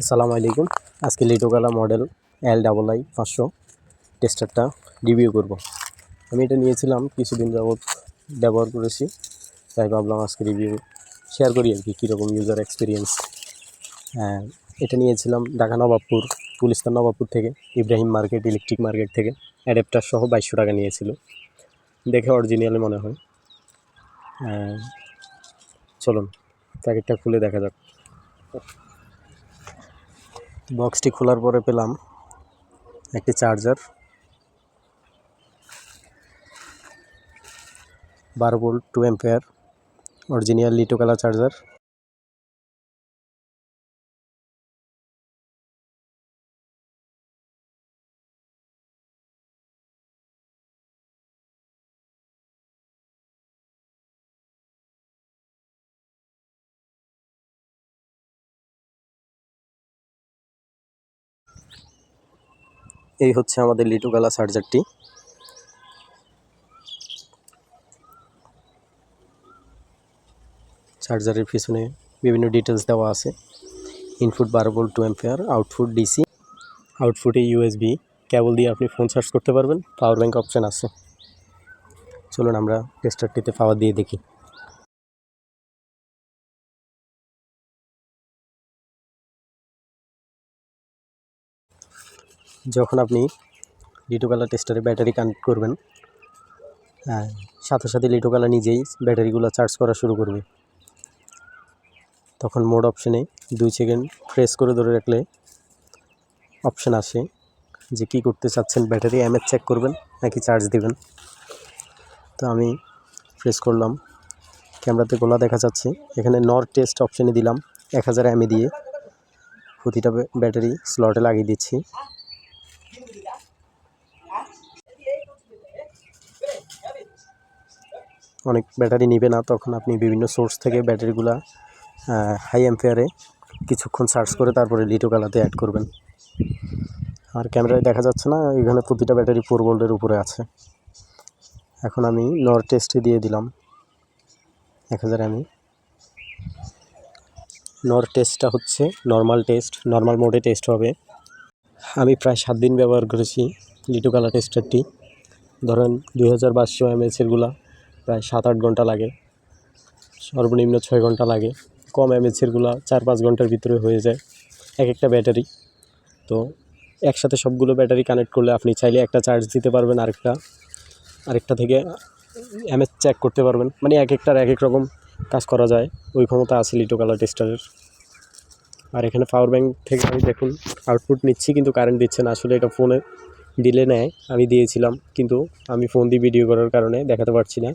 আসসালামু আলাইকুম। আজকে Liitokala model L double I পাঁচশো টেস্টারটা রিভিউ করব। আমি এটা নিয়েছিলাম কিছুদিন যাবৎ ব্যবহার করেছি তাই ভাবলাম আজকে রিভিউ শেয়ার করি আর কি কীরকম ইউজার এক্সপিরিয়েন্স এটা নিয়েছিলাম ঢাকা নবাবপুর পুলিশতার নবাবপুর থেকে ইব্রাহিম মার্কেট ইলেকট্রিক মার্কেট থেকে। অ্যাডাপ্টার সহ বাইশশো টাকা নিয়েছিল। দেখে অরিজিনালি মনে হয়। হ্যাঁ, চলুন প্যাকেটটা খুলে দেখা যাক। বক্সটি খোলার পরে পেলাম একটি চার্জার বারো volt two ampere original Liitokala charger. এই হচ্ছে আমাদের লিটো কালার চার্জারটি। চার্জারের পিছনে বিভিন্ন ডিটেলস দেওয়া আছে। ইনপুট বারো volt two ampere output DC আউটপুটে ইউএসবি কেবল দিয়ে আপনি ফোন চার্জ করতে পারবেন পাওয়ার ব্যাঙ্ক অপশান আছে। চলুন আমরা টেস্টারটিতে পাওয়ার দিয়ে দেখি। যখন আপনি লিটো কালার টেস্টারে ব্যাটারি কানেক্ট করবেন হ্যাঁ সাথে সাথে লিটো কালার নিজেই ব্যাটারিগুলো চার্জ করা শুরু করবে। তখন মোড অপশানে দুই সেকেন্ড প্রেস করে ধরে রাখলে অপশান আসে যে কি করতে চাচ্ছেন ব্যাটারি এমএচ চেক করবেন নাকি চার্জ দিবেন। তো আমি প্রেস করলাম ক্যামেরাতে গোলা দেখা যাচ্ছে। এখানে নর টেস্ট অপশানে দিলাম, এক হাজার এমএ দিয়ে। প্রতিটা ব্যাটারি স্লটে লাগিয়ে দিচ্ছি। অনেক ব্যাটারি নিবে না, তখন আপনি বিভিন্ন সোর্স থেকে ব্যাটারিগুলা হাই অ্যাম্পেয়ারে কিছুক্ষণ সার্চ করে তারপরে লিটো কালাতে অ্যাড করবেন। আর ক্যামেরায় দেখা যাচ্ছে না, এখানে প্রতিটা ব্যাটারি ফোর ভোল্টের উপরে আছে। এখন আমি নর টেস্টে দিয়ে দিলাম। এক হাজার আমি নর টেস্টটা হচ্ছে নর্মাল টেস্ট নর্মাল মোডে টেস্ট হবে। আমি প্রায় সাত দিন ব্যবহার করেছি লিটো কালার টেস্টারটি ধরেন দুই হাজার পাঁচশো এমএচেরগুলা প্রায় সাত আট ঘণ্টা লাগে। সর্বনিম্ন ছয় ঘণ্টা লাগে। কম এমএচেরগুলা চার পাঁচ ঘণ্টার ভিতরে হয়ে যায়। এক একটা ব্যাটারি। তো একসাথে সবগুলো ব্যাটারি কানেক্ট করলে আপনি চাইলে একটা চার্জ দিতে পারবেন আরেকটা। আরেকটা থেকে এমএচ চেক করতে পারবেন। মানে এক একটার এক এক রকম কাজ করা যায়। ওই ক্ষমতা আছে লিটো কালার টেস্টারের আর এখানে পাওয়ার ব্যাঙ্ক থেকে আমি দেখুন আউটপুট নিচ্ছি কিন্তু কারেন্ট দিচ্ছে না। আসলে এটা ফোনে দিলে নেয়। আমি দিয়েছিলাম কিন্তু আমি ফোন দিয়ে ভিডিও করার কারণে দেখাতে পারছি না।